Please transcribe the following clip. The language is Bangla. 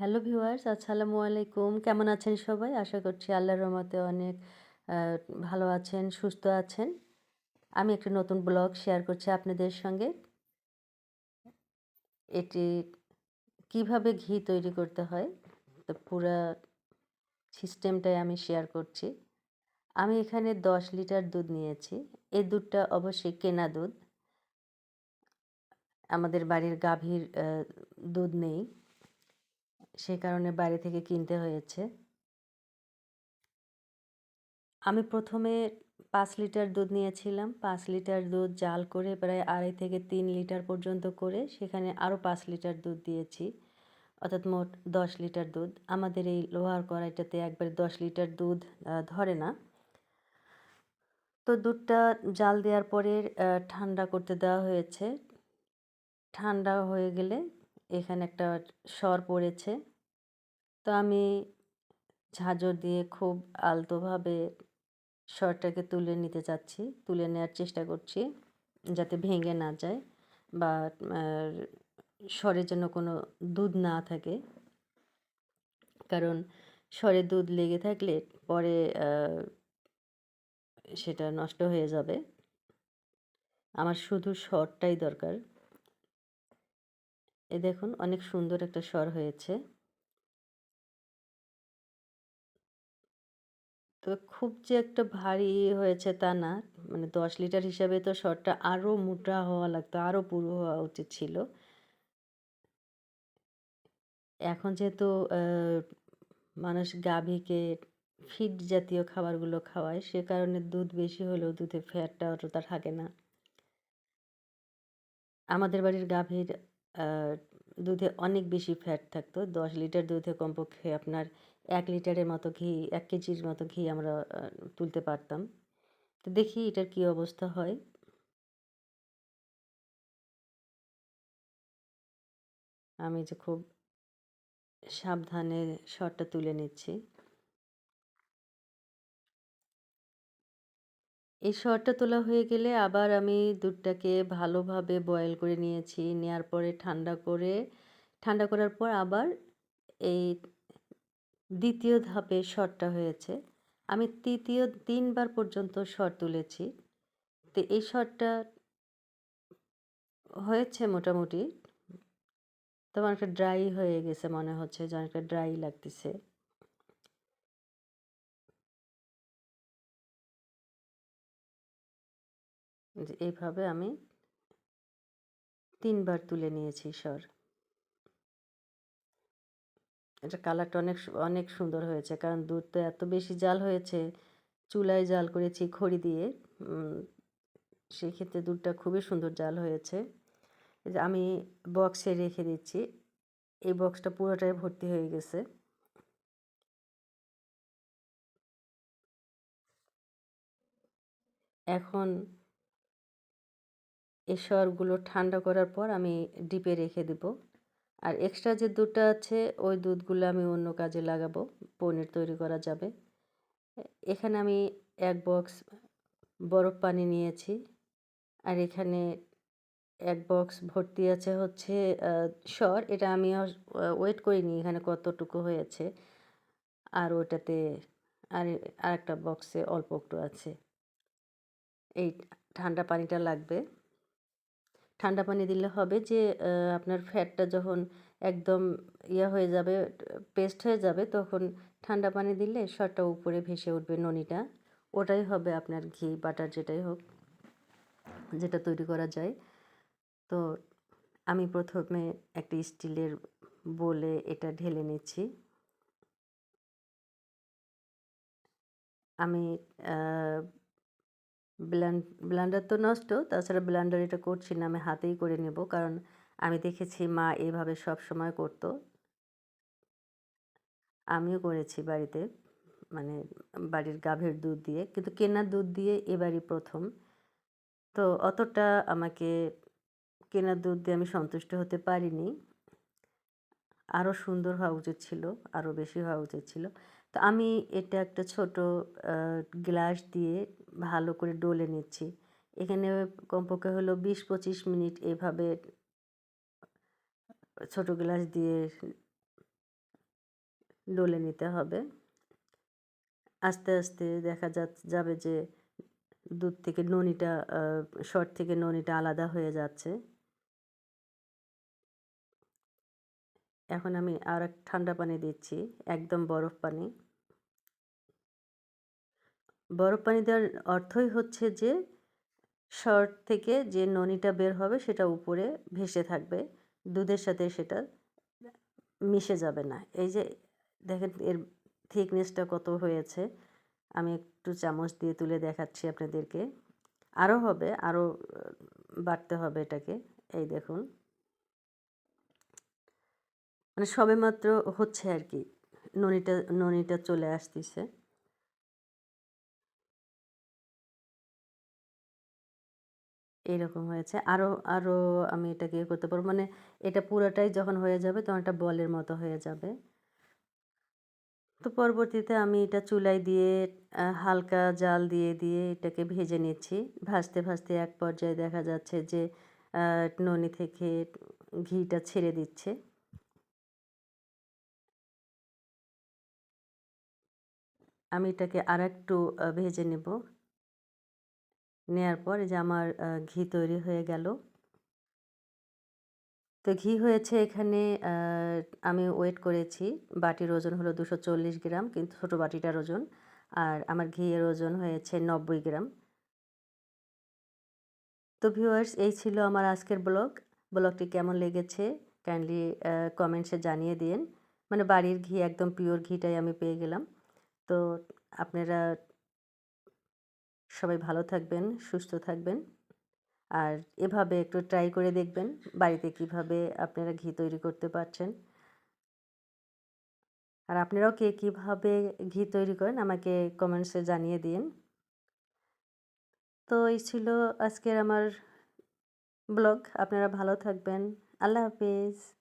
হ্যালো ভিউয়ার্স, আসসালামু আলাইকুম। কেমন আছেন সবাই? আশা করছি আল্লাহর রহমতে অনেক ভালো আছেন, সুস্থ আছেন। আমি একটি নতুন ব্লগ শেয়ার করছি আপনাদের সঙ্গে। এটি কীভাবে ঘি তৈরি করতে হয়, তো পুরা সিস্টেমটাই আমি শেয়ার করছি। আমি এখানে দশ লিটার দুধ নিয়েছি। এই দুধটা অবশ্যই কেনা দুধ। আমাদের বাড়ির গাভীর দুধ নেই। সে কারণে বাইরে থেকে কিনতে হয়েছে। আমি প্রথমে পাঁচ লিটার দুধ নিয়েছিলাম। পাঁচ লিটার দুধ জাল করে প্রায় আড়াই থেকে তিন লিটার পর্যন্ত করে সেখানে আরও পাঁচ লিটার দুধ দিয়েছি। অর্থাৎ মোট দশ লিটার দুধ। আমাদের এই লোহার কড়াইটাতে একবারে দশ লিটার দুধ ধরে না। তো দুধটা জাল দেওয়ার পরে ঠান্ডা করতে দেওয়া হয়েছে। ঠান্ডা হয়ে গেলে এখানে একটা সর পড়েছে। তো আমি ঝাঁঝর দিয়ে খুব আলতোভাবে সরটাকে তুলে নিতে চাচ্ছি। তুলে নেওয়ার চেষ্টা করছি যাতে ভেঙে না যায় বা স্বরের জন্য কোনো দুধ না থাকে। কারণ স্বরে দুধ লেগে থাকলে পরে সেটা নষ্ট হয়ে যাবে। আমার শুধু স্বরটাই দরকার। এ দেখুন, অনেক সুন্দর একটা স্বর হয়েছে। তবে খুব যে একটা ভারী হয়েছে তা না। মানে দশ লিটার হিসাবে তো শটটা আরও মোটা হওয়া লাগতো আরও পুরো হওয়া উচিত ছিল। এখন যেহেতু মানুষ গাভীকে ফিড জাতীয় খাবারগুলো খাওয়ায়, সে কারণে দুধ বেশি হলেও দুধে ফ্যাটটা অতটা থাকে না। আমাদের বাড়ির গাভীর দুধে অনেক বেশি ফ্যাট থাকতো। দশ লিটার দুধে কমপক্ষে আপনার এক লিটারের মতো ঘি, এক কেজির মতো ঘি আমরা তুলতে পারতাম। তো দেখি এটার কি অবস্থা হয়। আমি যে খুব সাবধানে শটটা তুলে নিচ্ছি। এই শরটা তোলা হয়ে গেলে আবার আমি দুধটাকে ভালোভাবে বয়েল করে নিয়েছি। নেওয়ার পরে ঠান্ডা করে, ঠান্ডা করার পর আবার এই দ্বিতীয় ধাপে শটটা হয়েছে। আমি তৃতীয় তিনবার পর্যন্ত শট তুলেছি। তো এই শটটা হয়েছে মোটামুটি। তো অনেকটা ড্রাই হয়ে গেছে মনে হচ্ছে যে অনেকটা ড্রাই লাগতেছে। এইভাবে আমি তিনবার তুলে নিয়েছি স্বর এটা কালারটা অনেক অনেক সুন্দর হয়েছে। কারণ দুধ তো এত বেশি জাল হয়েছে, চুলায় জাল করেছি খড়ি দিয়ে সেক্ষেত্রে দুধটা খুবই সুন্দর জাল হয়েছে। আমি বক্সে রেখে দিচ্ছি, এই বক্সটা পুরোটাই ভর্তি হয়ে গেছে। এখন এই সরগুলো ঠান্ডা করার পর আমি ডিপে রেখে দেব। আর এক্সট্রা যে দুধটা আছে, ওই দুধগুলো আমি অন্য কাজে লাগাবো, পনির তৈরি করা যাবে। এখানে আমি এক বক্স বরফ পানি নিয়েছি, আর এখানে এক বক্স ভর্তি আছে হচ্ছে সর। এটা আমি ওয়েট করিনি এখানে কতটুকু হয়েছে। আর ওটাতে আর আর একটা বক্সে অল্প একটু আছে। এই ঠান্ডা পানিটা লাগবে। ঠান্ডা পানি দিলে হবে যে আপনার ফ্যাটটা যখন একদম ইয়া হয়ে যাবে, পেস্ট হয়ে যাবে, তখন ঠান্ডা পানি দিলে সরটা উপরে ভেসে উঠবে ননিটা। ওটাই হবে আপনার ঘি, বাটার যেটাই হোক, যেটা তৈরি করা যায়। তো আমি প্রথমে একটা স্টিলের বলে এটা ঢেলে নিচ্ছি। আমি ব্লান্ডার তো নষ্ট, তাছাড়া ব্লান্ডার এটা করছি না, আমি হাতেই করে নেব, কারণ আমি দেখেছি মা এভাবে সব সময় করতো। আমিও করেছি বাড়িতে মানে বাড়ির গাভীর দুধ দিয়ে, কিন্তু কেনার দুধ দিয়ে এবারই প্রথম। তো অতটা আমাকে কেনার দুধ দিয়ে আমি সন্তুষ্ট হতে পারিনি। আরও সুন্দর হওয়া উচিত ছিল, আরও বেশি হওয়া উচিত ছিল। তো আমি এটা একটা ছোট গ্লাস দিয়ে ভালো করে ডলে নিচ্ছি। এখানে কমপক্ষে হলো বিশ পঁচিশ মিনিট এভাবে ছোট গ্লাস দিয়ে ডলে নিতে হবে। আস্তে আস্তে দেখা যা যাবে যে দুধ থেকে ননিটা শর্ট থেকে ননিটা আলাদা হয়ে যাচ্ছে। এখন আমি আর এক ঠান্ডা পানি দিচ্ছি, একদম বরফ পানি। বরফ পানি দেওয়ার অর্থই হচ্ছে যে, শর্ট থেকে যে ননিটা বের হবে সেটা উপরে ভেসে থাকবে, দুধের সাথে সেটা মিশে যাবে না। এই যে দেখেন এর থিকনেসটা কত হয়েছে, আমি একটু চামচ দিয়ে তুলে দেখাচ্ছি আপনাদেরকে। আরও হবে আরও বাড়তে হবে এটাকে, এই দেখুন। মানে সবেমাত্র হচ্ছে আর কি ননিটা ননিটা চলে আসতেছে। এরকম হয়েছে। আরও আরও আমি এটাকে ইয়ে করতে পারব। মানে এটা পুরোটাই যখন হয়ে যাবে, তখন এটা বলের মতো হয়ে যাবে। তো পরবর্তীতে আমি এটা চুলায় দিয়ে হালকা জাল দিয়ে দিয়ে এটাকে ভেজে নিচ্ছি। ভাজতে ভাজতে এক পর্যায়ে দেখা যাচ্ছে যে ননি থেকে ঘিটা ছেড়ে দিচ্ছে। আমি এটাকে আর একটু ভেজে নেব। নেয়ার পর যে আমার ঘি তৈরি হয়ে গেল। তো ঘি হয়েছে এখানে আমি ওয়েট করেছি। বাটির ওজন হলো দুশো চল্লিশ গ্রাম, কিন্তু ছোটো বাটিটার ওজন। আর আমার ঘিয়ের ওজন হয়েছে নব্বই গ্রাম। তো ভিউয়ার্স, এই ছিল আমার আজকের ব্লগ। ব্লগটি কেমন লেগেছে কাইন্ডলি কমেন্টসে জানিয়ে দিন। মানে বাড়ির ঘি, একদম পিওর ঘিটাই আমি পেয়ে গেলাম। তো আপনারা সবাই ভালো থাকবেন, সুস্থ থাকবেন। আর এভাবে একটু ট্রাই করে দেখবেন বাড়িতে কীভাবে আপনারা ঘি তৈরি করতে পারছেন। আর আপনারাও কে কীভাবে ঘি তৈরি করেন আমাকে কমেন্টসে জানিয়ে দিন। তো এই ছিল আজকের আমার ব্লগ আপনারা ভালো থাকবেন। আল্লাহ হাফিজ।